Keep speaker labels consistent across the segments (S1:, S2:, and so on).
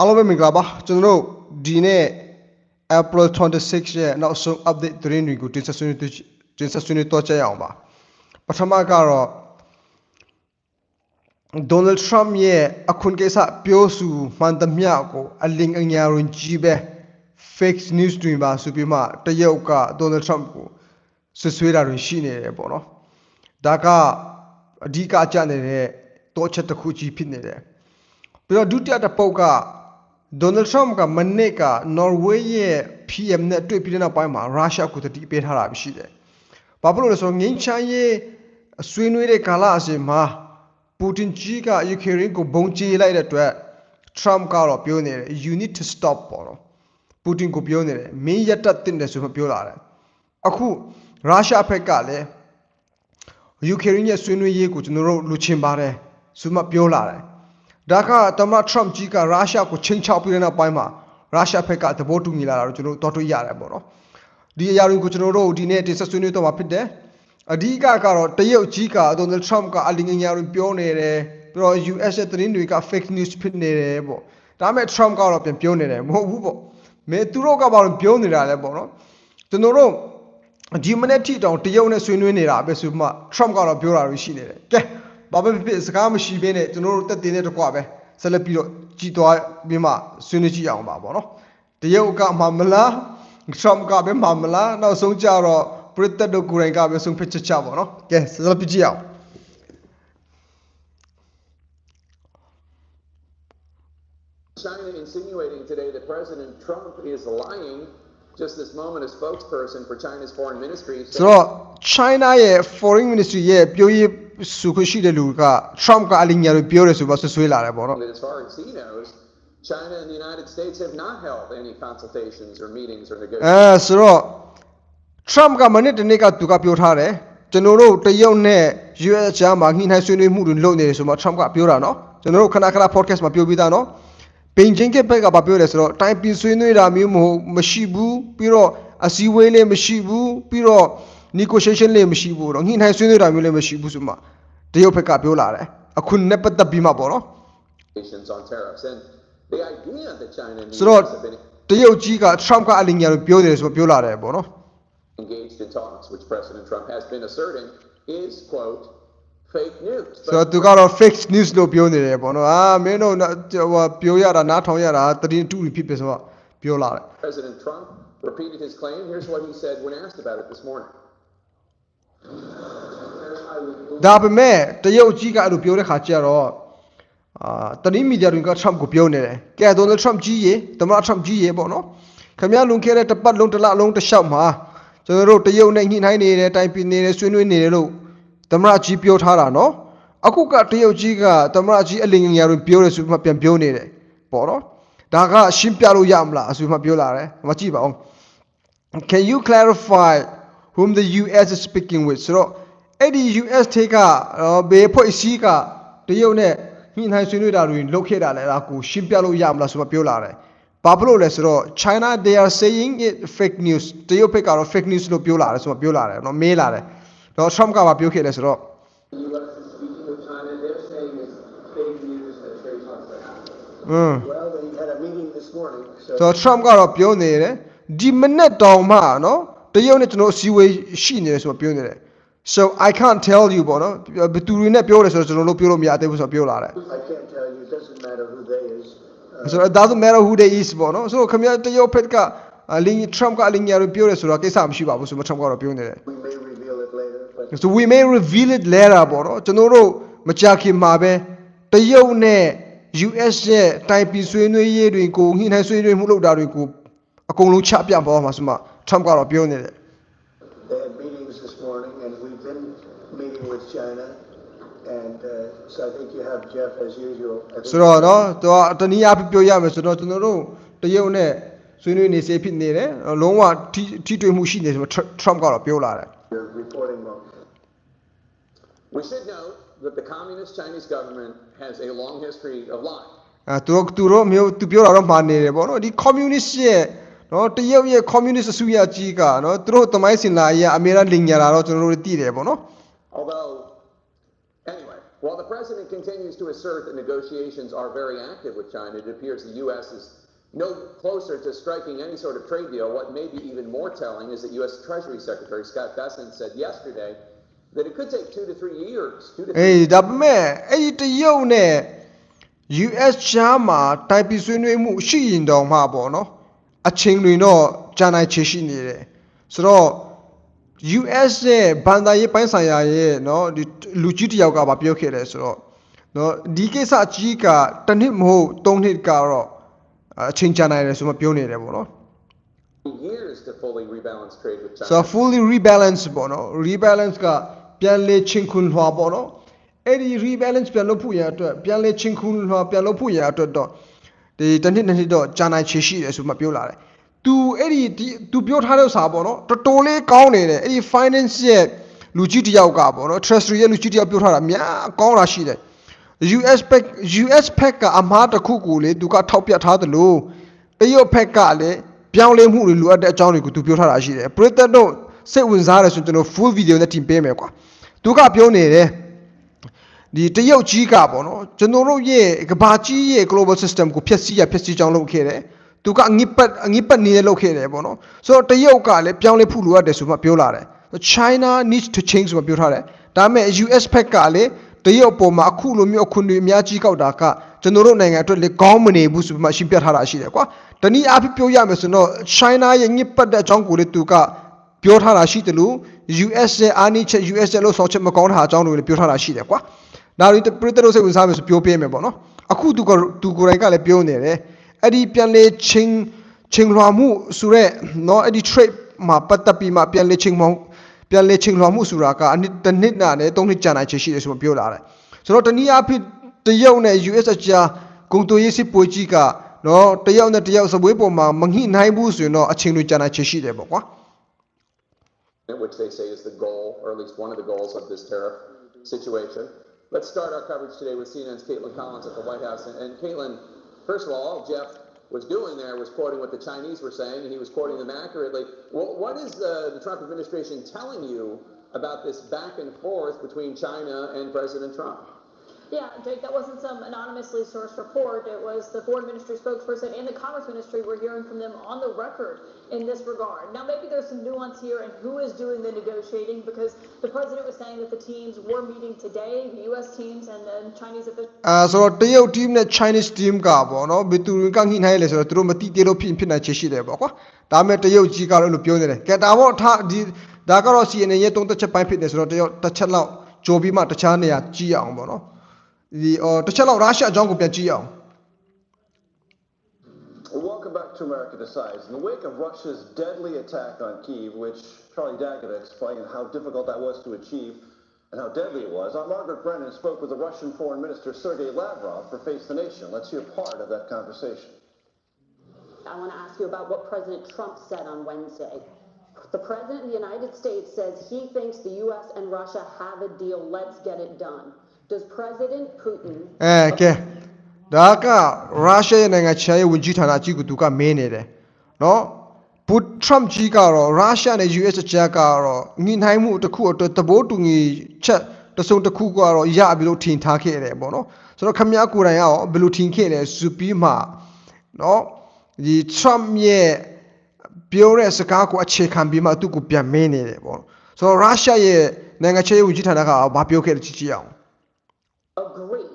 S1: အားလုံးပဲမင်္ဂလာပါကျွန်တော်တို့ဒီနေ့ April 26ရဲ့နောက်ဆုံး update သတင်းတွေကိုတင်ဆက်ဆွေးနွေးတင်ဆက်ဆွေးနွေးတော့ကြရအောင်ပါပထမကတော့ Donald Trump ရဲ့အခုကိစ္စပြောဆိုမှန်သမျှကိုအလင်းအညာရင်ကြီးပဲ fake news တွေပါဆိုပြီးမှတရုတ်က Donald Trump ကိုဆွဆွေးတာတွေရှိနေတယ်ပေါ့နော်ဒါကအဓိကအကြနေတဲ့တောချက်တစ်ခုကြီးဖြစ်နေတယ်ပြီးတော့ဒုတိယတစ်ပုတ်က ဒေါ်နယ်ထရမ့်ကမနေ့ကနော်ဝေးရဲ့ PM နဲ့တွေ့ပြီးတဲ့နောက်ပိုင်းမှာရုရှားကိုတတိပေးထားတာရှိတယ်။ဘာဖြစ်လို့လဲဆိုတော့ငင်းချမ်းရေးဆွေးနွေးတဲ့ကာလအစဉ်မှာပူတင်ကြီးကယူကရိန်းကိုဘုံကျဲလိုက်တဲ့အတွက်ထရမ့်ကတော့ပြောနေတယ် you need to stop ပေါ့နော်ပူတင်ကိုပြောနေတယ်မင်းရက်တက်တင်တယ်ဆိုမှပြောလာတယ်။အခုရုရှားဘက်ကလည်းယူကရိန်းရဲ့ဆွေးနွေးရေးကိုကျွန်တော်တို့လူချင်းပါတယ်ဆိုမှပြောလာတယ်။ ဒါကသမ္မတထရမ့်ကြီးကရုရှားကိုချိန်ချောက်ပြီးတဲ့နောက်ပိုင်းမှာရုရှားဘက်ကသဘောတူညီလာတာကိုကျွန်တော်တို့တော်တွေ့ရတယ်ပေါ့နော်။ဒီအရာတွေကိုကျွန်တော်တို့ဒီနေ့တင်ဆက်ဆွေးနွေးတော့မှာဖြစ်တယ်။အဓိကကတော့တရုတ်ကြီးကဒေါ်နယ်ထရမ့်ကအလင်းငညာတွေပြောနေတယ်ပြီးတော့ US ရဲ့သတင်းတွေက fake news ဖြစ်နေတယ်ပေါ့။ဒါပေမဲ့ Trump ကတော့ပြန်ပြောနေတယ်မဟုတ်ဘူးပေါ့။မဲသူတို့ကဘာလို့ပြောနေတာလဲပေါ့နော်။ကျွန်တော်တို့ဒီမနေ့ထိတောင်တရုတ်နဲ့ဆွေးနွေးနေတာပဲဆိုမှ Trump ကတော့ပြောတာလို့ရှိနေတယ်။ကဲ ဘာပဲဖြစ်ဖြစ်စကားမရှိဘဲနဲ့ကျွန်တော်တို့တက်တင်တဲ့တကွပဲဆက်လက်ပြီးတော့ကြည်သွားပြီးမှဆွေးနွေးကြည့်အောင်ပါဗောနော်။တရုတ်ကမှမလား Trump ကပဲမှမလားနောက်ဆုံးကြတော့ပရိသတ်တို့ကိုယ်တိုင်ကပဲဆုံးဖြတ်ချက်ချပါတော့။ကဲဆက်လက်ပြီးကြည့်အောင်
S2: China insinuating today that President Trump is lying. Just this moment, a spokesperson for China's foreign ministry
S1: ဆိုတော့ China ရဲ့ foreign ministry ရဲ့ပြောရေး ဆိုခွင့်ရှိတဲ့လူက Trump ကအလင်းညာတွေပြောတယ်ဆိုတော့ဆွဆွေးလာတယ်ဗောနော်
S2: that as far as he knows, China and the United States have not held any consultations or meetings or
S1: အဲ
S2: negotiations.
S1: ဆိုတော့ Trump ကမနေ့တနေ့ကသူကပြောထားတယ်ကျွန်တော်တို့တရုတ်နဲ့ US ကြားမှာညှိနှိုင်းဆွေးနွေးမှုတွေလုပ်နေတယ်ဆိုမှ Trump ကပြောတာနော်ကျွန်တော်တို့ခဏခဏ podcast မှာပြောပြီးသားနော်ပင်ချင်းကဘက်ကဘာပြောလဲဆိုတော့တိုင်ပင်ဆွေးနွေးတာမျိုးမဟုတ်မရှိဘူးပြီးတော့အစည်းအဝေးလည်းမရှိဘူးပြီးတော့ negotiation လည်းမရှိဘူးတော့ညှိနှိုင်းဆွေးနွေးတာမျိုးလည်းမရှိဘူးဆိုမှတရုတ်ဘက်ကပြောလာတယ်အခုနဲ့ပတ်သက်ပြီးမှပေါ့နော်
S2: on tariffs. And the idea that China and the
S1: ဆိုတော့
S2: US have been
S1: တရုတ်ကြီးက Trump ကအလင်းညာလို့ပြောတယ်ဆိုတော့ပြောလာတယ်ပေါ့နော်
S2: engaged in talks, which President Trump has been asserting, is, quote, fake news.
S1: ဆိုတော့သူကတော့ fake news လို့ပြောနေတယ်ပေါ့နော်အာမင်းတို့ဟိုပြောရတာနားထောင်ရတာသတင်းတူတွေဖြစ်ဖြစ်ဆိုတော့ပြောလာတယ်
S2: President Trump repeated his claim. Here's what he said when asked about it this morning.
S1: ဒါပေမဲ့တရုတ်ကြီးကအဲ့လိုပြောတဲ့ခါကျတော့အာတနည်းမီဒီယာတွေက Trump ကိုပြောနေတယ်ကဲ Donald Trump ကြီးရေသမ္မတ Trump ကြီးရေပေါ့နော်ခင်ဗျားလွန်ခဲ့တဲ့တစ်ပတ်လုံးတစ်လလုံးတစ်လျှောက်မှာကျွန်တော်တို့တရုတ်နဲ့ညှိနှိုင်းနေတယ်တိုင်ပင်နေတယ်ဆွေးနွေးနေတယ်လို့သမ္မတကြီးပြောထားတာနော်အခုကတရုတ်ကြီးကသမ္မတကြီးအလင်းငယ်တွေပြောတယ်ဆိုပြီးမှပြန်ပြောနေတယ်ပေါ့နော်ဒါကရှင်းပြလို့ရမလားဆိုပြီးမှပြောလာတယ်မကြည့်ပါဦး Can you clarify whom the US is speaking with ဆိုတော့အဲ့ဒီ US ထေကအော်ဘေးဖွဲ့စည်းကတရုတ်နဲ့ညှိနှိုင်းဆွေးနွေးတာတွေလုပ်ခဲ့တာလဲအဲ့ဒါကိုရှင်းပြလို့ရမလားဆိုတော့ပြောလာတယ်။ဘာဖြစ်လို့လဲဆိုတော့ China they are saying it fake news တရုတ်ဘက်ကတော့ fake news လို့ပြောလာတယ်ဆိုတော့ပြောလာတယ်เนาะမေးလာတယ်။တော့ Trump ကပါပြောခဲ့တယ်ဆိုတော့
S3: The U.S. is speaking with China, they're saying it's fake news that Trey talks about.
S1: อืม
S3: Well, they had a meeting this morning, so.
S1: ဆိုတော့ Trump ကတော့ပြောနေတယ်ဒီမနေ့တောင်မှเนาะ တရုတ်နဲ့ကျွန်တော်အစည်းအဝေးရှိနေတယ်ဆိုတော့ပြောနေတယ် so i can't tell you ပေါ့နော်ဘယ်သူတွေနဲ့ပြောတယ်ဆိုတော့ကျွန်တော်တို့ပြောလို့မရသေးဘူးဆိုတော့ပြောလာတယ်
S3: I can't tell you, it doesn't matter who they is. Uh,
S1: so it doesn't matter who they is ပေါ့နော်ဆိုတော့ခင်ဗျာတရုတ်ဖက်ကအလင်း Trump ကအလင်းညာလို့ပြောတယ်ဆိုတော့ကိစ္စမရှိပါဘူးဆိုတော့ Trump ကတော့ပြောနေတယ်
S3: we may reveal it later, but
S1: so we may reveal it later ပေါ့နော်ကျွန်တော်တို့မကြခင်မှာပဲတရုတ်နဲ့ US ရဲ့တိုင်ပင်ဆွေးနွေးရေးတွေကိုညှိနှိုင်းဆွေးနွေးမှုလုပ်တာတွေကိုအကုန်လုံးချပြပေါ်မှာဆိုမှ Trump ကတော့ပြောနေတယ်
S3: They had meetings this morning and we've been meeting with China and uh, so I think you have Jeff as usual
S1: ဆိုတော့နော်သူကတနည်းအားဖြင့်ပြောရမယ်ဆိုတော့ကျွန်တော်တို့တရုတ်နဲ့ဆွေးနွေးနေစေဖြစ်နေတယ်လုံးဝထိတွေ့မှုရှိနေဆိုတော့ Trump ကတော့ပြောလာတယ်
S3: You're reporting well.
S2: We should note that the communist Chinese government has a long history of lying.
S1: အဲသူတို့သူတို့မျိုးသူပြောတာတော့မှာနေတယ်ပေါ့နော်ဒီ communist ရဲ့ နော်တရုတ်ရဲ့ communist အစိုးရကြီးကနော်သူတို့သမိုင်းစင်လာရေးအမေရိကန်လင်ညာတာတော့ကျွန်တော်တို့သိတယ်ပေါ့နော်
S2: Although, anyway, While the president continues to assert that negotiations are very active with China, it appears the U.S. is no closer to striking any sort of trade deal. What may be even more telling is that U.S. Treasury Secretary Scott Bessent said yesterday that it could take two to three years, two to
S1: အေးဒါပေမဲ့အဲ့ဒီတရုတ်နဲ့ US ချားမှာတိုင်ပီဆွေးနွေးမှုရှိရင်တောင်မှပေါ့နော် အချိန်တွေတော့ကြာနိုင်ချေရှိနေတယ်ဆိုတော့ US ရဲ့ဘန်ဒါရေးပိုင်းဆိုင်ရာရဲ့เนาะဒီလူကြီးတစ်ယောက်ကဗာပြောခဲ့တယ်ဆိုတော့เนาะဒီကိစ္စအကြီးကတစ်နှစ်မဟုတ်သုံးနှစ်ကတော့အချိန်ကြာနိုင်တယ်ဆိုမှပြောနေတယ်ပေါ့နော်
S2: years to fully rebalance trade with China.
S1: ဆိုတော့ fully rebalance ပေါ့နော် rebalance ကပြန်လေချင်းခွန်လွှာပေါ့နော်အဲ့ဒီ rebalance ပြန်လုပ်ဖို့ရအတွက်ပြန်လေချင်းခွန်လွှာပြန်လုပ်ဖို့ရအတွက်တော့ ဒီတစ်နှစ်တစ်နှစ်တော့ကြာနိုင်ချေရှိတယ်ဆိုမှပြောလာတယ်။ तू အဲ့ဒီဒီ तू ပြောထားတဲ့ဥစ္စာပေါ့နော်တော်တော်လေးကောင်းနေတယ်အဲ့ဒီ finance ရဲ့လူကြီးတစ်ယောက်ကပေါ့နော် treasury ရဲ့လူကြီးတစ်ယောက်ပြောထားတာအများကောင်းတာရှိတယ် US pack US pack ကအမားတစ်ခုကိုလေသူကထောက်ပြထားသလိုတရုတ် pack ကလည်းပြောင်းလဲမှုတွေလိုအပ်တဲ့အကြောင်းတွေကိုသူပြောထားတာရှိတယ်ပရိသတ်တို့စိတ်ဝင်စားတယ်ဆိုရင်ကျွန်တော် full video နဲ့တင်ပေးမယ်ကွာသူကပြောနေတယ် ဒီတရုတ်ကြီးကပေါ့နော်ကျွန်တော်တို့ရဲ့ကဘာကြီးရဲ့ global system ကိုဖျက်ဆီးရဖျက်ဆီးကြောင်းလုပ်ခဲ့တယ်သူကအငိပတ်အငိပတ်နေနဲ့လုပ်ခဲ့တယ်ပေါ့နော်ဆိုတော့တရုတ်ကလည်းပြောင်းလဲဖို့လိုအပ်တယ်ဆိုမှပြောလာတယ် China needs to change ဆိုမှပြောထားတယ်ဒါပေမဲ့ US ဘက်ကလည်းတရုတ်ပေါ်မှာအခုလိုမျိုးအခွင့်အရေးအများကြီးကောက်တာကကျွန်တော်တို့နိုင်ငံအတွက်လည်းကောင်းမနေဘူးဆိုပြီးမှရှင်းပြထားတာရှိတယ်ကွာတနည်းအားဖြင့်ပြောရမယ်ဆိုတော့ China ရဲ့ညစ်ပတ်တဲ့အကြောင်းကိုလည်းသူကပြောထားတာရှိတယ်လို့ US ရဲ့အာနိချက် US ရဲ့လို့ဆောက်ချက်မကောင်းတာအကြောင်းတွေကိုလည်းပြောထားတာရှိတယ်ကွာ ဒါတွေပရိသတ်တို့စိတ်ဝင်စားမယ်ဆိုပြောပြမယ်ပေါ့နော်အခုသူကသူကိုယ်တိုင်ကလည်းပြောနေတယ်အဲ့ဒီပြန်လေချင်းချင်းလွှာမှုဆိုရက်နော်အဲ့ဒီ trade မှာပတ်သက်ပြီးမှပြန်လေချင်းမောင်းပြန်လေချိန်လွှာမှုဆိုတာကအနှစ်တစ်နှစ်နာနဲ့သုံးနှစ်ကြာနိုင်ချေရှိတယ်ဆိုမှပြောလာတယ်ဆိုတော့တနည်းအားဖြင့်တရုတ်နဲ့ US အကြားဂုံတူရေးစစ်ပွဲကြီးကနော်တရုတ်နဲ့တရုတ်စပွဲပေါ်မှာမငှိနိုင်ဘူးဆိုရင်တော့အချိန်တွေကြာနိုင်ချေရှိတယ်ပေါ့ကွာ
S2: which they say is the goal, or at least one of the goals of this tariff situation. Let's start our coverage today with CNN's Caitlin Collins at the White House. And, and Caitlin, first of all, all Jeff was doing there was quoting what the Chinese were saying, and he was quoting them accurately. Well, what is the, the Trump administration telling you about this back and forth between China and President Trump?
S4: Yeah, Jake, that wasn't some anonymously sourced report. It was the foreign ministry spokesperson and the commerce ministry. We're hearing from them on the record in this regard. Now, maybe there's some nuance here in who is doing the negotiating because the president was saying that the teams were meeting today, the U.S. teams and then Chinese officials.
S1: အဲဆိုတော့တရုတ် team နဲ့ Chinese team ကပေါ့နော်ဘယ်သူတွေကညှိနှိုင်းလဲဆိုတော့သူတို့မတိသေးလို့ဖြစ်ဖြစ်နိုင်ချေရှိတယ်ပေါ့ကွာဒါပေမဲ့တရုတ်ကြီးကတော့လို့ပြောနေတယ်ကဲဒါပေါ့ထားဒီဒါကတော့ CNN ရဲ့သုံးသက်ချက်ပိုင်းဖြစ်နေဆိုတော့တရုတ်တစ်ချက်လောက်ကြိုပြီးမှတခြားနေရာကြည့်အောင်ပေါ့နော် ဒီအော်တစ်ချက်လောက်ရုရှားအကြောင်းကိုပြန်ကြည့်အောင်
S5: Well, welcome back to America Decides. In the wake of Russia's deadly attack on Kyiv, which Charlie Daggett explained how difficult that was to achieve and how deadly it was, Aunt Margaret Brennan spoke with the Russian Foreign Minister Sergei Lavrov for Face the Nation. Let's hear part of that conversation.
S6: I want to ask you about what President Trump said on Wednesday. The President of the United States says he thinks the U.S. and Russia have a deal. Let's get it done. Does President Putin
S1: အဲကဲဒါကရုရှားရဲ့နိုင်ငံခြားရေးဝန်ကြီးဌာနအကြီးကသူကမင်းနေတယ်နော်ဘူထရမ်ကြီးကတော့ရုရှားနဲ့ US အကြားကတော့ညှိနှိုင်းမှုတစ်ခုအတွက်သဘောတူညီချက်တစ်စုံတစ်ခုကတော့ရပြီလို့ထင်ထားခဲ့တယ်ပေါ့နော်ဆိုတော့ခမ ्या ကိုယ်တိုင်ကရောဘယ်လိုထင်ခဲ့လဲဆိုပြီးမှနော်ဒီထရမ်ရဲ့ပြောတဲ့စကားကိုအခြေခံပြီးမှသူ့ကိုပြန်မင်းနေတယ်ပေါ့ဆိုတော့ရုရှားရဲ့နိုင်ငံခြားရေးဝန်ကြီးဌာနကဘာပြောခဲ့လဲကြည့်ကြည့်အောင်
S6: agree?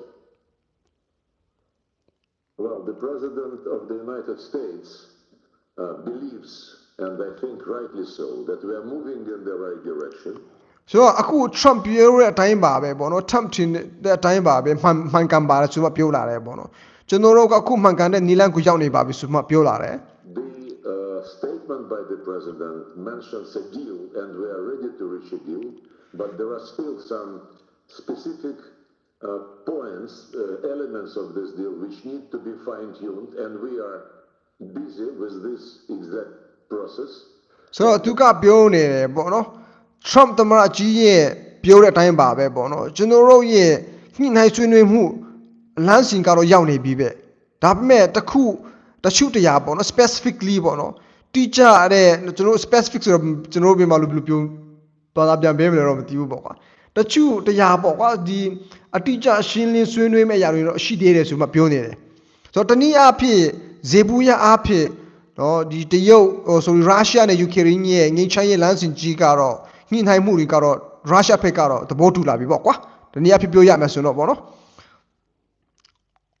S7: Well, the President of the United States uh, believes, and I think rightly so, that we are moving in the right direction.
S1: ဆိုတော့အခု Trump ပြောတဲ့အတိုင်းပါပဲပေါ့နော် Trump ထင်တဲ့အတိုင်းပါပဲမှန်မှန်ကန်ပါတယ်ဆိုမှပြောလာတယ်ပေါ့နော်ကျွန်တော်တို့ကအခုမှန်ကန်တဲ့နီလန်းကိုရောက်နေပါပြီဆိုမှပြောလာတယ်
S7: The uh, statement by the President mentions a deal, and we are ready to reach a deal, but there are still some specific uh, points, uh, elements of this deal which need to be fine-tuned, and we are busy with this exact process.
S1: ဆိုတော့သူကပြောနေတယ်ပေါ့နော် Trump သမ္မတကြီးရဲ့ပြောတဲ့အတိုင်းပါပဲပေါ့နော်ကျွန်တော်တို့ရဲ့ညှိနှိုင်းဆွေးနွေးမှုလမ်းစဉ်ကတော့ရောက်နေပြီပဲဒါပေမဲ့တစ်ခုတစ်ခုတရာပေါ့နော် specifically ပေါ့နော်တိကျတဲ့ကျွန်တော်တို့ specific ဆိုတော့ကျွန်တော်တို့ပြင်မှာလို့ဘယ်လိုပြောဘာသာပြန်ပေးမလဲတော့မသိဘူးပေါ့ကွာ တချို့တရားပေါ့ကွာဒီအတိအကျရှင်းလင်းဆွေးနွေးမဲ့အရာတွေတော့ရှိသေးတယ်ဆိုမှပြောနေတယ်ဆိုတော့တနည်းအားဖြင့်ဇေဘူးရအားဖြင့်နော်ဒီတရုတ်ဟိုဆိုရုရှားနဲ့ယူကရိန်းရဲ့ငင်းချိုင်းရဲ့လမ်းစဉ်ကြီးကတော့ညှိနှိုင်းမှုတွေကတော့ရုရှားဘက်ကတော့သဘောတူလာပြီပေါ့ကွာတနည်းအားဖြင့်ပြောရမယ်ဆိုတော့ပေါ့နော်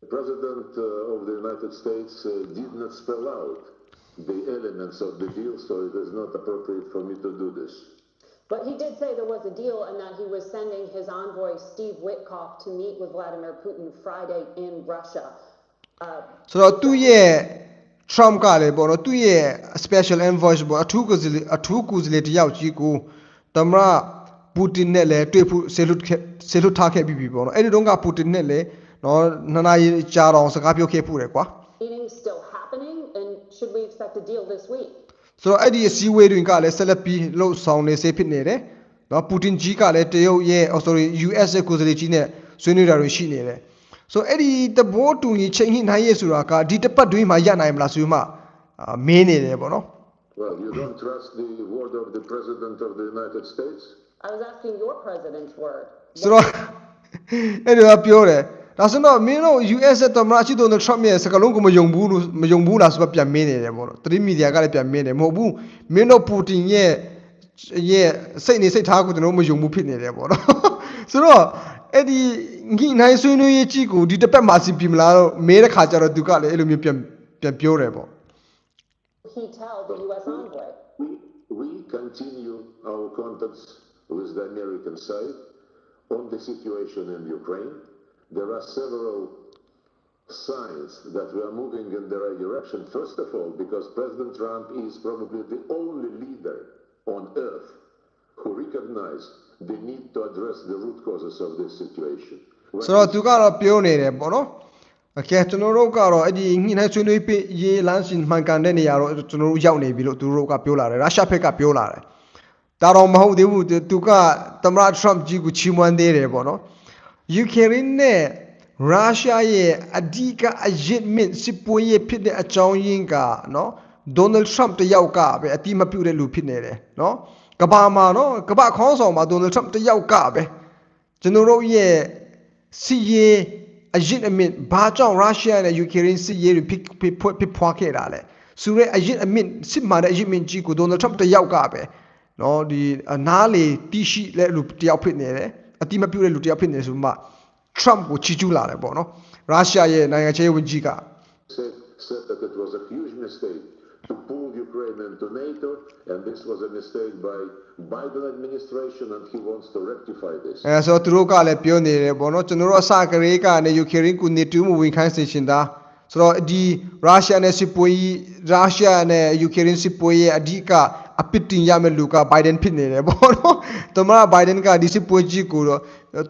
S7: The President uh, of the United States uh, did not spell out the elements of the deal, so it is not appropriate for me to do this.
S6: But he did say there was a deal and that he was sending his envoy, Steve Witkoff, to meet with Vladimir Putin Friday in Russia. Uh,
S1: ဆိုတော့သူ့ရဲ့ Trump ကလည်းပေါ့နော်သူ့ရဲ့ special envoy ပေါ့အထူးကိုယ်စားလှယ်အထူးကိုယ်စားလှယ်တယောက်ကြီးကိုသမ္မတပူတင်နဲ့လည်းတွေ့ဖို့ဆေလွတ်ခဲ့ဆေလွတ်ထားခဲ့ပြီးပြီပေါ့နော်အဲ့ဒီတုန်းကပူတင်နဲ့လည်းနော်နှစ်နာရီကြာတော့စကားပြောခဲ့ဖို့တယ်ကွာ
S6: meeting still happening and should we expect a deal this week?
S1: ဆိုတော့အဲ့ဒီအစည်းအဝေးတွေကလည်းဆက်လက်ပြီးလှုပ်ဆောင်နေစေဖြစ်နေတယ်နော်ပူတင်ကြီးကလည်းတရုတ်ရဲ့ oh sorry US ရဲ့ကိုယ်စားလှယ်ကြီးနဲ့ဆွေးနွေးတာတွေရှိနေတယ်ဆိုတော့အဲ့ဒီတဘောတူညီချိန်ညှိနှိုင်းရေးဆိုတာကဒီတစ်ပတ်တွင်းမှာရနိုင်မလားဆိုပြီးမှအာမင်းနေတယ်ပေါ့နော်
S7: Well, you don't trust the word of the President of the United States?
S6: I was asking your president's word.
S1: ဆိုတော့အဲ့ဒါကပြောတယ် ဒါဆိုတော့မင်းတို့ US ရဲ့သမ္မတအချစ်တော် Trump ရဲ့စကားလုံးကိုမယုံဘူးလို့မယုံဘူးလားဆိုတော့ပြန်မင်းနေတယ်ပေါ့နော်သတင်းမီဒီယာကလည်းပြန်မင်းတယ်မဟုတ်ဘူးမင်းတို့ပူတင်ရဲ့ရဲ့စိတ်နေစိတ်ထားကိုကျွန်တော်တို့မယုံဘူးဖြစ်နေတယ်ပေါ့နော်ဆိုတော့အဲ့ဒီငိနိုင်ဆွေးနွေးရေးကြီးကိုဒီတစ်ပတ်မှစီပြီမလားတော့မဲတဲ့ခါကျတော့သူကလည်းအဲ့လိုမျိုးပြန်ပြန်ပြောတယ်ပေါ့
S6: He tell the U.S. envoy.
S7: We, we continue our contacts with the American side on the situation in Ukraine. There are several signs that we are moving in the right direction. First of all, because President Trump is probably the only leader on earth who recognized the need to address the root causes of this situation. When
S1: ဆိုတော့သူကတော့ပြောနေတယ်ပေါ့နော်အကဲကျွန်တော်တို့ကတော့အဲ့ဒီညှိနှိုင်းဆွေးနွေးပေးရေးလမ်းစဉ်မှန်ကန်တဲ့နေရာတော့ကျွန်တော်တို့ရောက်နေပြီလို့သူတို့ကပြောလာတယ်ရုရှားဘက်ကပြောလာတယ်ဒါတော့မဟုတ်သေးဘူးသူသူကသမ္မတ Trump ကြီးကိုချီးမွမ်းသေးတယ်ပေါ့နော် ယူကရိန်းနဲ့ရုရှားရဲ့အဓိကအယစ်မင့်စစ်ပွဲရဲ့ဖြစ်တဲ့အကြောင်းရင်းကနော်ဒေါ်နယ်ထရမ့်တယောက်ကပဲအတိမပြုတ်တဲ့လူဖြစ်နေတယ်နော်ကဘာမှာနော်ကဘာခေါင်းဆောင်မှာဒေါ်နယ်ထရမ့်တယောက်ကပဲကျွန်တော်တို့ရဲ့စီရေးအယစ်အမင့်ဘာကြောင့်ရုရှားနဲ့ယူကရိန်းစီရေးတွေဖြစ်ဖြစ်ဖွဖြစ်ဖွားခဲ့တာလဲဆိုရဲအယစ်အမင့်စစ်မှန်တဲ့အယစ်မင့်ကြီးကိုဒေါ်နယ်ထရမ့်တယောက်ကပဲနော်ဒီအနားလေတီးရှိတဲ့လူတယောက်ဖြစ်နေတယ် အတိမပြုတ်တဲ့လူတယောက်ဖြစ်နေတယ်ဆိုမှ Trump ကိုချီးကျူးလာတယ်ပေါ့နော်ရုရှားရဲ့နိုင်ငံခြားရေးဝန်ကြီးက
S7: said, said that it was a huge mistake to pull Ukraine into NATO, and this was a mistake by Biden administration, and he wants to rectify this.
S1: အဲဆိုတော့သူတို့ကလည်းပြောနေတယ်ပေါ့နော်ကျွန်တော်တို့အစကရေကနေယူကရိန်းကိုနေတူးမဝင်ခိုင်းစေချင်တာဆိုတော့ဒီရုရှားနဲ့စစ်ပွဲကြီးရုရှားနဲ့ယူကရိန်းစစ်ပွဲရဲ့အဓိက အပစ်တင်ရမယ့်လူကဘိုင်ဒန်ဖြစ်နေတယ်ပေါ့နော်သမ္မတဘိုင်ဒန်ကဒီစစ်ပွဲကြီးကိုတော့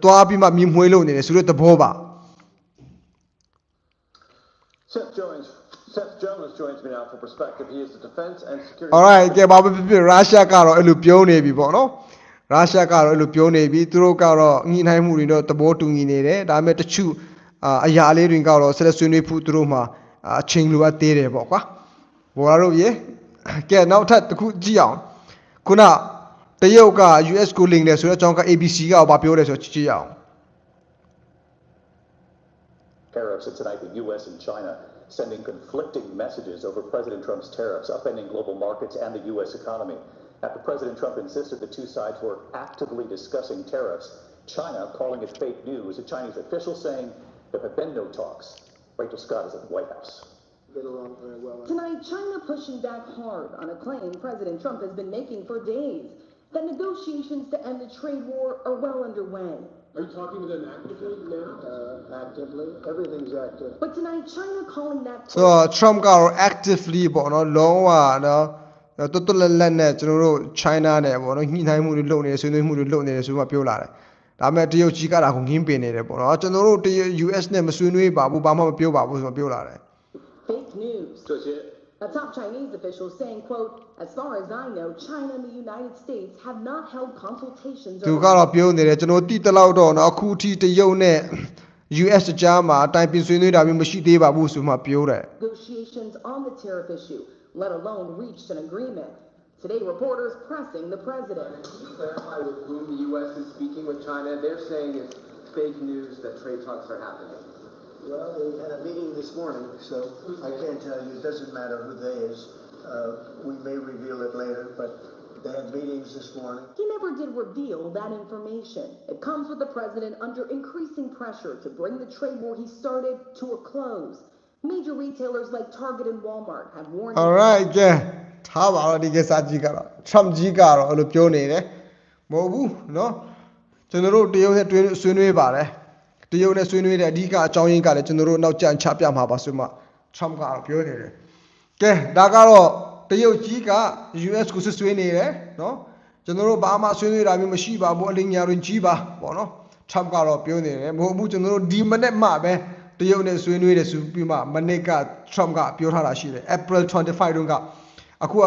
S1: တွားပြီးမှမြင်မွေးလို့နေတယ်ဆိုတော့သဘောပါ
S5: Seth Jones, Seth Jones joins me now for perspective. He is the defense and security.
S1: alright ကဲဘာပဲဖြစ်ဖြစ်ရုရှားကတော့အဲ့လိုပြောနေပြီပေါ့နော်ရုရှားကတော့အဲ့လိုပြောနေပြီသူတို့ကတော့ညှိနှိုင်းမှုတွေတော့သဘောတူညီနေတယ်ဒါပေမဲ့တချို့အာအရာလေးတွေကတော့ဆက်လက်ဆွေးနွေးဖို့သူတို့မှာအာအချိန်လိုအပ်သေးတယ်ပေါ့ကွာဘောလာတို့ရေ ကဲနောက်ထပ်တစ်ခုကြည့်အောင်ခုနတရုတ်က US ကိုလင်တယ်ဆိုတော့အကြောင်းက ABC ကဘာပြောလဲဆိုတော့ကြည့်ကြည့်အောင်
S8: Tariffs, and tonight the U.S. and China sending conflicting messages over President Trump's tariffs, upending global markets and the U.S. economy. After President Trump insisted the two sides were actively discussing tariffs, China calling it fake news, a Chinese official saying there have been no talks. Rachel Scott is at the White House.
S3: Get along very well.
S9: Tonight, China pushing back hard on a claim President Trump has been making for days that negotiations to end the trade war are well underway.
S10: Are you talking to them actively now?
S3: Uh, actively, everything's active.
S9: But tonight, China calling that
S1: ဆိုတော့ Trump ကတော့ actively ပေါ့နော်လုံးဝနော်တော်တော်လက်လက်နဲ့ကျွန်တော်တို့ China နဲ့ပေါ့နော်ညှိနှိုင်းမှုတွေလုပ်နေတယ်ဆွေးနွေးမှုတွေလုပ်နေတယ်ဆိုမှပြောလာတယ်ဒါပေမဲ့တရုတ်ကြီးကဒါကိုငင်းပင်နေတယ်ပေါ့နော်ကျွန်တော်တို့တရုတ် US နဲ့မဆွေးနွေးပါဘူးဘာမှမပြောပါဘူးဆိုတော့ပြောလာတယ်
S9: fake news. A top Chinese official saying, quote, as far as I know, China and the United States have not held consultations
S1: သူ
S9: over
S1: ကတော့ပြောနေတယ်ကျွန်တော်တိတလောက်တော့နော်အခုထိတရုတ်နဲ့ US အကြားမှာအတိုင်ပင်ဆွေးနွေးတာမျိုးမရှိသေးပါဘူးဆိုမှပြောတယ်
S9: negotiations on the tariff issue, let alone reached an agreement. Today, reporters pressing the president.
S10: Clarify with whom the U.S. is speaking with China. They're saying it's fake news that trade talks are happening.
S3: Well, they had a meeting this morning, so I can't tell you, it doesn't matter who they is. Uh, we may reveal it later, but they had meetings this morning.
S9: He never did reveal that information. It comes with the president under increasing pressure to bring the trade war he started to a close. Major retailers like Target and Walmart have warned.
S1: alright ကဲထားပါတော့ဒီကိစ္စကြီးကတော့ Trump ကြီးကတော့အဲ့လိုပြောနေတယ်မဟုတ်ဘူးเนาะကျွန်တော်တို့တရုတ်နဲ့တွေ့ဆွေးနွေးပါတယ် တရုတ်နဲ့ဆွေးနွေးတဲ့အဓိကအကြောင်းရင်းကလည်းကျွန်တော်တို့နောက်ကြံချပြမှာပါဆိုမှထရမ့်ကပြောနေတယ်ကဲဒါကတော့တရုတ်ကြီးက US ကိုဆွေးနေတယ်နော်ကျွန်တော်တို့ဘာမှဆွေးနွေးတာမျိုးမရှိပါဘူးအလင်းညာရင်ကြီးပါပေါ့နော်ထရမ့်ကတော့ပြောနေတယ်မဟုတ်ဘူးကျွန်တော်တို့ဒီမနေ့မှပဲတရုတ်နဲ့ဆွေးနွေးတယ်ဆိုပြီးမှမနေ့ကထရမ့်ကပြောထားတာရှိတယ် April 25တုန်းကအခုက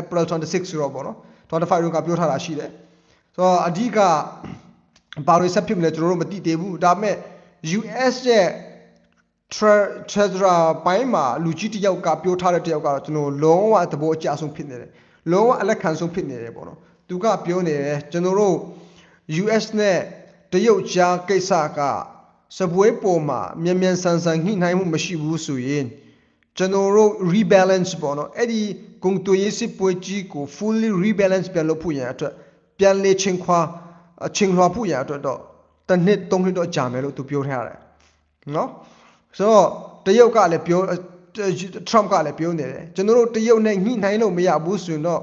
S1: April 26ဆိုတော့ပေါ့နော်25တုန်းကပြောထားတာရှိတယ်ဆိုတော့အဓိက ဘာလို့ဆက်ဖြစ်မလဲကျွန်တော်တို့မသိသေးဘူးဒါပေမဲ့ US ရဲ့ tre- treasurer ပိုင်းမှာလူကြီးတစ်ယောက်ကပြောထားတဲ့တစ်ယောက်ကတော့ကျွန်တော်လုံးဝသဘောအကျဆုံးဖြစ်နေတယ်လုံးဝအလက်ခံဆုံးဖြစ်နေတယ်ပေါ့နော်သူကပြောနေတယ်ကျွန်တော်တို့ US နဲ့တရုတ်ကြားကိစ္စကစပွဲပေါ်မှာမြန်မြန်ဆန်ဆန်ညှိနှိုင်းမှုမရှိဘူးဆိုရင်ကျွန်တော်တို့ rebalance ပေါ့နော်အဲ့ဒီဂုံသွေးရေးစစ်ပွဲကြီးကို fully rebalance ပြန်လုပ်ဖို့ရန်အတွက်ပြန်လေချင်းခွာ အချင်းလွှာဖို့ရန်အတွက်တော့တစ်နှစ်သုံးနှစ်တော့ကြာမယ်လို့သူပြောထားတယ်နော်ဆိုတော့တရုတ်ကလည်းပြော Trump ကလည်းပြောနေတယ်ကျွန်တော်တို့တရုတ်နဲ့ညှိနှိုင်းလို့မရဘူးဆိုရင်တော့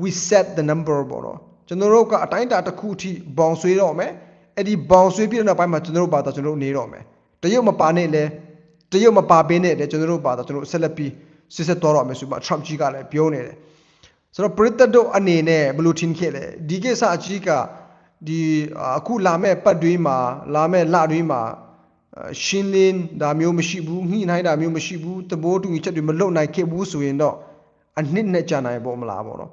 S1: we set the number ပေါ့နော်ကျွန်တော်တို့ကအတိုင်းအတာတစ်ခုအထိဘောင်ဆွေးတော့မယ်အဲ့ဒီဘောင်ဆွေးပြီးတဲ့နောက်ပိုင်းမှာကျွန်တော်တို့ဘာသာကျွန်တော်တို့နေတော့မယ်တရုတ်မပါနဲ့လဲတရုတ်မပါဘဲနဲ့လဲကျွန်တော်တို့ဘာသာကျွန်တော်တို့ဆက်လက်ပြီးစစ်ဆက်သွားတော့မယ်ဆိုမှ Trump ကြီးကလည်းပြောနေတယ်ဆိုတော့ပရိသတ်တို့အနေနဲ့ဘယ်လိုထင်ခဲ့လဲဒီကိစ္စအကြီးက ဒီအခုလာမဲ့ပတ်တွင်းမှာလာမဲ့လတွင်းမှာရှင်းလင်းဒါမျိုးမရှိဘူးညှိနှိုင်းတာမျိုးမရှိဘူးတဘိုးတူညီချက်တွေမလုပ်နိုင်ခဲ့ဘူးဆိုရင်တော့အနှစ်နဲ့ကြာနိုင်ပေါ့မလားပေါ့နော်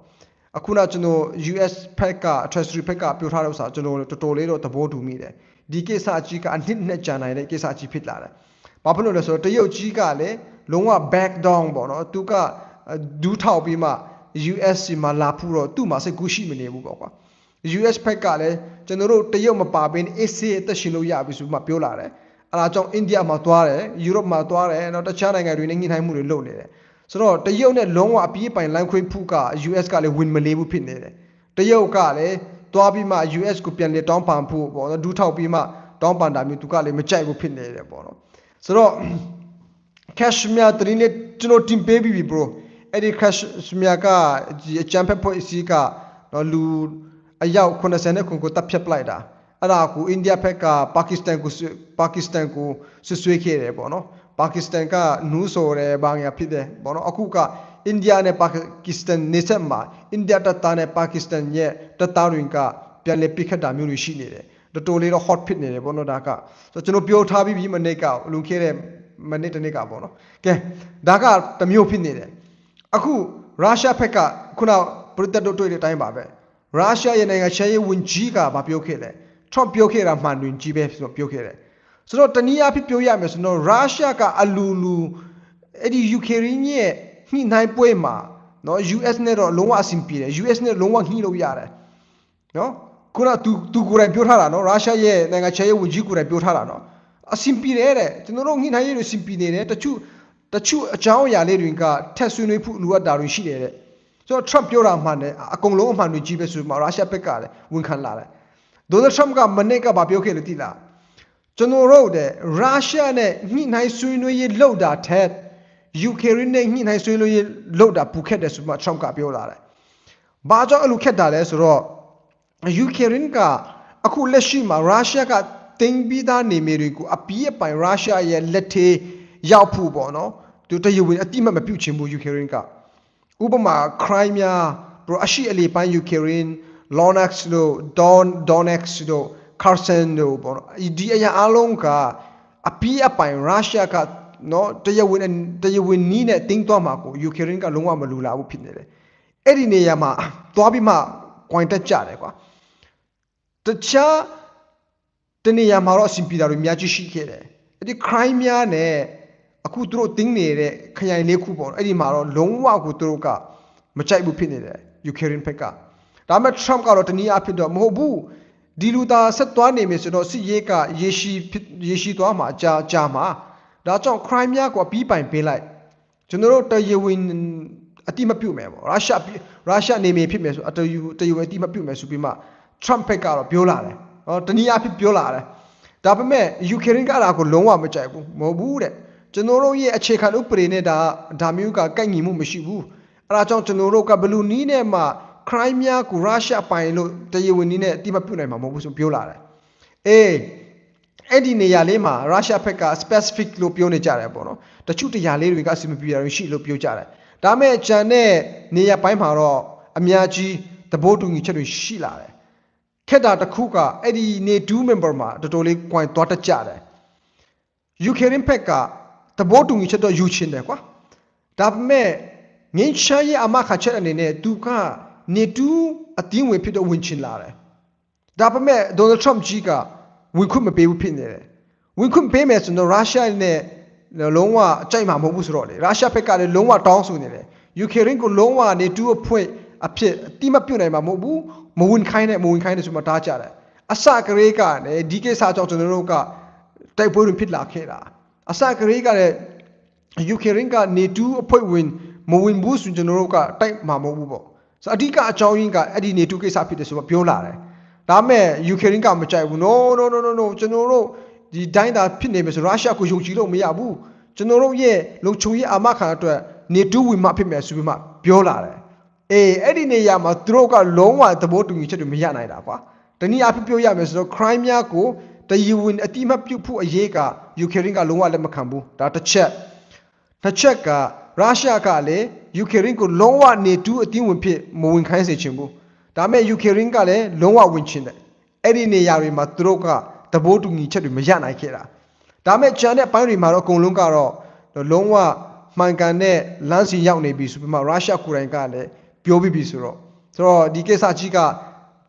S1: အခုနကျွန်တော် US ဖက်က Treasury ဖက်ကပြောထားတဲ့ဥစ္စာကျွန်တော်တော်တော်လေးတော့သဘောတူမိတယ်ဒီကိစ္စအကြီးကအနှစ်နဲ့ကြာနိုင်တဲ့ကိစ္စအကြီးဖြစ်လာတယ်ဘာဖြစ်လို့လဲဆိုတော့တရုတ်ကြီးကလည်းလုံးဝ back down ပေါ့နော်သူကဒူးထောက်ပြီးမှ US စီမှာလာဖူးတော့သူ့မှာစိတ်ကူးရှိမနေဘူးပေါ့ကွာ US ဖက်ကလည်းကျွန်တော်တို့တရုတ်မပါဘဲနဲ့ AC အသက်ရှင်လို့ရပြီဆိုမှပြောလာတယ်အဲဒါကြောင့်အိန္ဒိယမှာသွားတယ်ယူရိုပမှာသွားတယ်နောက်တခြားနိုင်ငံတွေနဲ့ညှိနှိုင်းမှုတွေလုပ်နေတယ်ဆိုတော့တရုတ်နဲ့လုံးဝအပြေးပိုင်လမ်းခွင့်ဖူးက US ကလည်းဝင်မလေးဘူးဖြစ်နေတယ်တရုတ်ကလည်းသွားပြီးမှ US ကိုပြန်လေတောင်းပန်ဖို့ပေါ့နော်ဒူးထောက်ပြီးမှတောင်းပန်တာမျိုးသူကလည်းမကြိုက်ဘူးဖြစ်နေတယ်ပေါ့နော်ဆိုတော့ Kashmir တရင်နဲ့ကျွန်တော်တင်ပေးပြီးပြီ bro အဲ့ဒီ Kashmir ကဒီအချမ်းဖက်ဖွဲ့အစည်းကနော်လူ အယောက်80နဲ့ခုကိုတပ်ဖြတ်ပလိုက်တာအဲ့ဒါကိုအိန္ဒိယဘက်ကပါကစ္စတန်ကိုပါကစ္စတန်ကိုဆွဆွေးခဲ့တယ်ပေါ့နော်ပါကစ္စတန်ကနူးဆိုတယ်ဘာညာဖြစ်တယ်ပေါ့နော်အခုကအိန္ဒိယနဲ့ပါကစ္စတန်နေဆက်မှာအိန္ဒိယတပ်သားနဲ့ပါကစ္စတန်ရဲ့တပ်သားတွေကပြန်လည်ပြစ်ခတ်တာမျိုးတွေရှိနေတယ်တော်တော်လေးတော့ hot ဖြစ်နေတယ်ပေါ့နော်ဒါကဆိုတော့ကျွန်တော်ပြောထားပြီးပြီမနေ့ကလုံခဲ့တဲ့မနေ့တနေ့ကပေါ့နော်ကဲဒါကတစ်မျိုးဖြစ်နေတယ်အခုရုရှားဘက်ကခုနပရိသတ်တို့တွေ့တဲ့အတိုင်းပါပဲ ရုရှားရဲ့နိုင်ငံရှယ်ရေးဝန်ကြီးကမပြောခဲ့တယ် Trump ပြောခဲ့တာမှန်တွင်ကြီးပဲဆိုတော့ပြောခဲ့တယ်ဆိုတော့တနည်းအားဖြင့်ပြောရမယ်ဆိုတော့ရုရှားကအလူလူအဲ့ဒီယူကရိန်းရဲ့ညှိနှိုင်းပွဲမှာနော် US နဲ့တော့လုံးဝအဆင်ပြေတယ် US နဲ့လုံးဝညှိလို့ရတယ်နော်ခုနသူသူကိုယ်တိုင်ပြောထားတာနော်ရုရှားရဲ့နိုင်ငံခြားရေးဝန်ကြီးကိုယ်တိုင်ပြောထားတာနော်အဆင်ပြေတယ်တဲ့ကျွန်တော်တို့ညှိနှိုင်းရေးတွေအဆင်ပြေနေတယ်တချို့တချို့အကြောင်းအရာလေးတွေကထက်ဆွေးနွေးဖို့လိုအပ်တာတွေရှိတယ်တဲ့ ဆိုတော့ Trump ပြောတာမှန်တယ်အကုန်လုံးအမှန်တွေကြီးပဲဆိုမှရုရှားဘက်ကလည်းဝန်ခံလာတယ်ဒေါ်နယ်ထရမ့်ကမနေ့ကပြောခဲ့လို့တိလားကျွန်တော်တို့တဲ့ရုရှားနဲ့ညှိနှိုင်းဆွေးနွေးရေးလုပ်တာထက်ယူကရိန်းနဲ့ညှိနှိုင်းဆွေးနွေးရေးလုပ်တာပူခက်တယ်ဆိုမှထရမ့်ကပြောလာတယ်။ဘာကြောင့်အဲ့လိုခက်တာလဲဆိုတော့ယူကရိန်းကအခုလက်ရှိမှာရုရှားကတင်ပြီးသားနေမြေတွေကိုအပြည့်အပိုင်ရုရှားရဲ့လက်ထဲရောက်ဖို့ပေါ့နော်။သူတရဝင်အတိမတ်မပြုတ်ချင်ဘူးယူကရိန်းက ဥပမာ Crimea ဘရအရှိအလေးပိုင်းယူကရိန်း Lonex တို့ Don Donex တို့ Kherson တို့ပေါ့နော်ဒီအရာအလုံးကအပြည့်အပိုင်ရုရှားကနော်တရဝင်တရဝင်နီးနဲ့တင်းသွားမှာကိုယူကရိန်းကလုံးဝမလူလာဘူးဖြစ်နေတယ်အဲ့ဒီနေရာမှာသွားပြီးမှ coin တက်ကြတယ်ကွာတခြားတနေရာမှာတော့အဆင်ပြေတာတွေအများကြီးရှိခဲ့တယ်အဲ့ဒီ crime များနဲ့ အခုသူတို့တင်းနေတဲ့ခရိုင်လေးခုပေါ့နော်အဲ့ဒီမှာတော့လုံးဝကိုသူတို့ကမကြိုက်ဘူးဖြစ်နေတယ်ယူကရိန်းဘက်ကဒါပေမဲ့ Trump ကတော့တနည်းအားဖြင့်တော့မဟုတ်ဘူးဒီလူသားဆက်သွားနေမယ်ဆိုတော့စစ်ရေးကရေရှည်ဖြစ်ရေရှည်သွားမှာအကြာအကြာမှာဒါကြောင့် crime များကိုအပြီးပိုင်ပေးလိုက်ကျွန်တော်တို့တရားဝင်အတိမပြုတ်မယ်ပေါ့ရုရှားရုရှားနေမည်ဖြစ်မယ်ဆိုအတယူတရားဝင်အတိမပြုတ်မယ်ဆိုပြီးမှ Trump ဘက်ကတော့ပြောလာတယ်ဟောတနည်းအားဖြင့်ပြောလာတယ်ဒါပေမဲ့ယူကရိန်းကအဲ့ဒါကိုလုံးဝမကြိုက်ဘူးမဟုတ်ဘူးတဲ့ ကျွန်တော်တို့ရဲ့အခြေခံဥပဒေနဲ့ဒါဒါမျိုးကကိုက်ညီမှုမရှိဘူးအဲ့ဒါကြောင့်ကျွန်တော်တို့ကဘယ်လူနီးနဲ့မှ crime များကိုရုရှားပိုင်လို့တရားဝင်နီးနဲ့အတိမပြုတ်နိုင်မှာမဟုတ်ဘူးဆိုပြောလာတယ်အေးအဲ့ဒီနေရာလေးမှာရုရှားဘက်က specific လို့ပြောနေကြတယ်ပေါ့နော်တချို့နေရာလေးတွေကအစီမပြေတာတွေရှိလို့ပြောကြတယ်ဒါပေမဲ့ဂျန်တဲ့နေရာပိုင်းမှာတော့အများကြီးသဘောတူညီချက်တွေရှိလာတယ်ခက်တာတစ်ခုကအဲ့ဒီနေ2 member မှာတော်တော်လေး coin သွားတတ်ကြတယ်ယူကရိန်းဘက်က သဘောတူညီချက်တော့ယူချင်တယ်ကွာဒါပေမဲ့ငင်းချရဲ့အမခါချက်အနေနဲ့သူကနေ2အတင်းဝင်ဖြစ်တော့ဝင်ချင်လာတယ်ဒါပေမဲ့ဒေါ်နယ်ထရမ့်ကြီးကဝင်ခွင့်မပေးဘူးဖြစ်နေတယ်ဝင်ခွင့်ပေးမယ်ဆိုတော့ရုရှားနဲ့လုံးဝအကြိုက်မှာမဟုတ်ဘူးဆိုတော့လေရုရှားဘက်ကလည်းလုံးဝတောင်းဆိုနေတယ်ယူကရိန်းကိုလုံးဝနေတူအဖွင့်အဖြစ်အတိမပြုတ်နိုင်မှာမဟုတ်ဘူးမဝင်ခိုင်းနဲ့မဝင်ခိုင်းနဲ့ဆိုမှတားကြတယ်အစကလေးကလည်းဒီကိစ္စကြောင့်ကျွန်တော်တို့ကတိုက်ပွဲတွေဖြစ်လာခဲ့တာ အစကလေးကလည်းယူကရိန်းကနေတူအဖွင့်ဝင်မဝင်ဘူးဆိုကျွန်တော်တို့ကတိုက်မှာမဟုတ်ဘူးပေါ့ဆိုအဓိကအကြောင်းရင်းကအဲ့ဒီနေတူကိစ္စဖြစ်တယ်ဆိုတော့ပြောလာတယ်ဒါမဲ့ယူကရိန်းကမကြိုက်ဘူး no no no no no ကျွန်တော်တို့ဒီတိုင်းသာဖြစ်နေမယ်ဆိုရုရှားကိုယုံကြည်လို့မရဘူးကျွန်တော်တို့ရဲ့လုံခြုံရေးအာမခံအတွက်နေတူဝင်မှဖြစ်မယ်ဆိုပြီးမှပြောလာတယ်အေးအဲ့ဒီနေရာမှာသူတို့ကလုံးဝသဘောတူညီချက်တွေမရနိုင်တာကွာတနည်းအားဖြင့်ပြောရမယ်ဆိုတော့ crime များကိုတည်ဝင်အတိမပြုတ်ဖို့အရေးက ယူကရိန်းကလုံးဝလက်မခံဘူးဒါတစ်ချက်တစ်ချက်ကရုရှားကလည်းယူကရိန်းကိုလုံးဝနေတူအတင်းဝင်ဖြစ်မဝင်ခိုင်းစေချင်ဘူးဒါပေမဲ့ယူကရိန်းကလည်းလုံးဝဝင်ချင်တယ်အဲ့ဒီနေရာတွေမှာသူတို့ကသဘောတူညီချက်တွေမရနိုင်ခဲ့တာဒါပေမဲ့ဂျန်တဲ့အပိုင်းတွေမှာတော့အကုန်လုံးကတော့လုံးဝမှန်ကန်တဲ့လမ်းစီရောက်နေပြီဆိုပြီးမှရုရှားကိုယ်တိုင်ကလည်းပြောပြီးပြီဆိုတော့ဆိုတော့ဒီကိစ္စကြီးက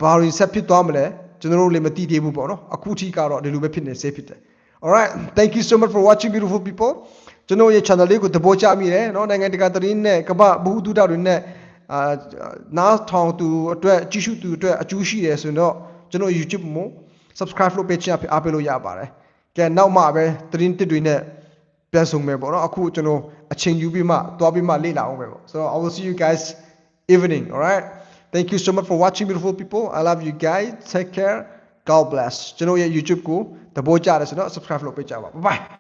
S1: ဘာတွေဆက်ဖြစ်သွားမလဲကျွန်တော်တို့လည်းမသိသေးဘူးပေါ့နော်အခုထိကတော့ဒီလိုပဲဖြစ်နေစေဖြစ်တယ် alright thank you so much for watching beautiful people ကျွန်တော်ရဲ့ channel လေးကိုသဘောကျမိတယ်เนาะနိုင်ငံတကာသတင်းနဲ့ကမ္ဘာဘူးတူတာတွေနဲ့အာနားထောင်သူအတွက်ကြည့်ရှုသူအတွက်အကျိုးရှိတယ်ဆိုတော့ကျွန်တော် YouTube မှာ subscribe လုပ်ပေးချင်အားပေးလို့ရပါတယ်ကဲနောက်မှပဲသတင်းတစ်တွေနဲ့ပြန်ဆုံမယ်ပေါ့เนาะအခုကျွန်တော်အချိန်ယူပြီးမှသွားပြီးမှလေ့လာအောင်ပဲပေါ့ so i will see you guys evening alright thank you so much for watching beautiful people i love you guys take care god bless ကျွန်တော်ရဲ့ YouTube ကို သဘောကျတယ်ဆိုတော့ subscribe လုပ်ပေးကြပါ bye bye